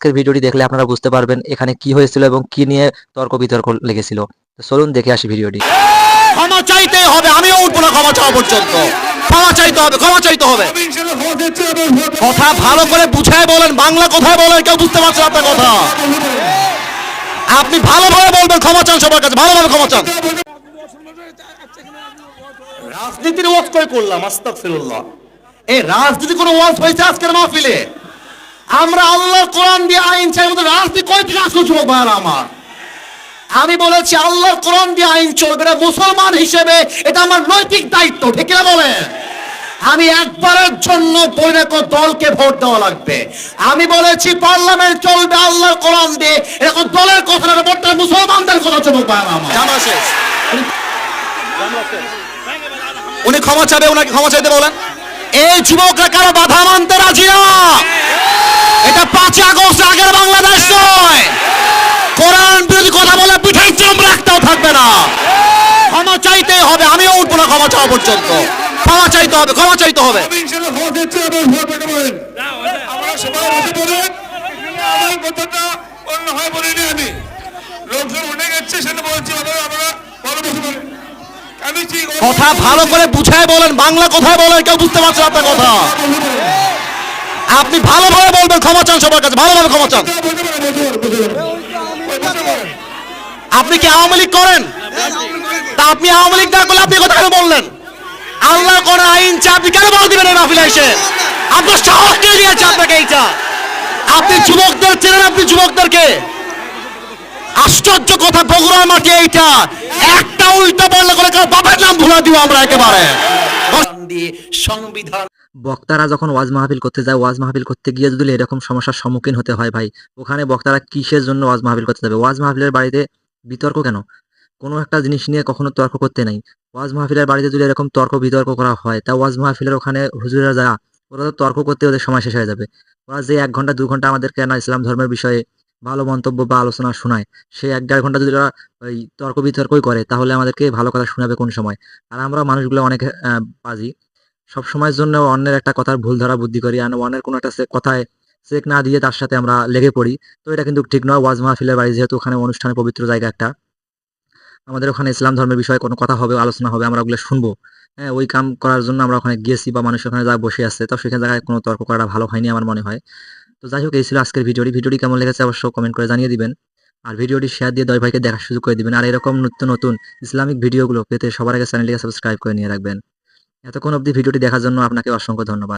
আজকের ভিডিওটি দেখলে আপনারা বুঝতে পারবেন এখানে কি হয়েছিল এবং কি নিয়ে তর্ক বিতর্ক লেগেছিল। চলুন দেখে আসি ভিডিওটি। ক্ষমা চাইতে হবে, আমিও উঠবো না ক্ষমা চাওয়া পর্যন্ত। ক্ষমা চাইতে হবে, ক্ষমা চাইতে হবে। কথা ভালো করে বুঝায় বলেন, বাংলা কোথায় বলেন, কেউ বুঝতে পারছে আপনার কথা। আপনি ভালোভাবে বলবেন, ক্ষমা চান সবার কাছে, ভালোভাবে ক্ষমা চান। রাজনীতির ওয়াজ করে করলাম, আস্তাগফিরুল্লাহ। এই রাজনীতি কোনো ওয়াজ হয়েছে আজকের মাহফিলে? আমরা আল্লাহ কোরআন দিয়ে আইন চাই মতো রাজনীতি কয় থেকে আসলো যুবক ভাইয়ারা আমার? আমি বলেছি আল্লাহর কোরআন দিয়ে আইন চলবে না মুসলমান হিসেবে এটা আমার নৈতিক দায়িত্ব ঠিক না বলেন? আমি একবারের জন্য পরিণত দলকে ভোট দেওয়া লাগবে। আমি বলেছি পার্লামেন্ট চলবে আল্লাহর কোরআন দিয়ে এরকম দলের কথা না ভোটটা মুসলমানদের কথা চলবে উনি ক্ষমা চাবে ওনাকে ক্ষমা চাইতে বলেন। এই যুবকরা কারও বাধা মানতে রাজি না। এটা পাঁচই আগস্ট আগের বাংলাদেশ নয়। কোরআন বিরোধী কথা বলে পিঠাই চামড়া একটাও থাকবে না। ক্ষমা চাইতে হবে আমিও উঠবো না ক্ষমা চাওয়া পর্যন্ত। ক্ষমা চাইতে হবে ক্ষমা চাইতে হবে। কথা ভালো করে বুঝায় বলেন বাংলা কোথায় বলেন কেউ বুঝতে পারছে আপনার কথা। আপনি ভালোভাবে বলবেন, ক্ষমা চান সবার কাছে ভালোভাবে ক্ষমা চান। আপনি কি আওয়ামী লীগ করেন? তা আপনি আওয়ামী লীগ না করলে আপনি কথা কেন বললেন? আল্লাহ কোন আইন চা আপনি কেন বল দিবেন এই মাহফিলে এসে? আপনার সাহস কে দিয়েছে আপনাকে এইটা? আপনি যুবকদের চেনেন আপনি যুবকদেরকে? আশ্চর্য কথা, বগুড়ার মাটি এইটা। একটা উল্টা বললে করে কারও বাবার নাম ভুলা দিব আমরা একেবারে। সংবিধান বক্তারা যখন ওয়াজ মাহফিল করতে যায়, ওয়াজ মাহফিল করতে গিয়ে যদি এরকম সমস্যার সম্মুখীন হতে হয় ভাই, ওখানে বক্তারা কিসের জন্য ওয়াজ মাহফিল করতে যাবে? ওয়াজ মাহফিলের বাড়িতে বিতর্ক কেন? কোনো একটা জিনিস নিয়ে কখনো তর্ক করতে নাই। ওয়াজ মাহফিলের বাড়িতে যদি এরকম তর্ক বিতর্ক করা হয়, তা ওয়াজ মাহফিলের ওখানে হুজুরা যা ওরা তো তর্ক করতে ওদের সময় শেষ হয়ে যাবে। ওরা যে এক ঘণ্টা, দু ঘণ্টা আমাদেরকে না ইসলাম ধর্মের বিষয়ে ভালো মন্তব্য বা আলোচনা শোনায়, সেই এক দেড় ঘণ্টা যদি ওরা ওই তর্ক বিতর্কই করে, তাহলে আমাদেরকে ভালো কথা শোনাবে কোন সময়? আর আমরা মানুষগুলো অনেক বাজি। সব সময়ের জন্য অন্যের একটা কথার ভুল ধরা বুদ্ধি করি আর অন্যের কোনো একটা কথায় চেক না দিয়ে তার সাথে আমরা লেগে পড়ি। তো এটা কিন্তু ঠিক নয়, ওয়াজ মাহফিলের বাড়ি যেহেতু ওখানে অনুষ্ঠানের পবিত্র জায়গা একটা। আমাদের ওখানে ইসলাম ধর্মের বিষয়ে কোনো কথা হবে, আলোচনা হবে, আমরা ওগুলো শুনব। হ্যাঁ ওই কাম করার জন্য আমরা ওখানে গিয়েছি বা মানুষ ওখানে যা বসে আছে, তো সেখানে জায়গায় কোনো তর্ক করাটা ভালো হয়নি আমার মনে হয়। তো যাই হোক, এই ছিল আজকের ভিডিওটি। ভিডিওটি কেমন লেগেছে অবশ্য কমেন্ট করে জানিয়ে দিবেন। আর ভিডিওটি শেয়ার দিয়ে দয় ভাইকে দেখার সুযোগ করে দিবেন। আর এরকম নিত্য নতুন ইসলামিক ভিডিওগুলো পেতে সবার আগে চ্যানেলটিকে সাবস্ক্রাইব করে নিয়ে রাখবেন। এতক্ষণ অব্দি ভিডিওটি দেখার জন্য আপনাকে অসংখ্য ধন্যবাদ।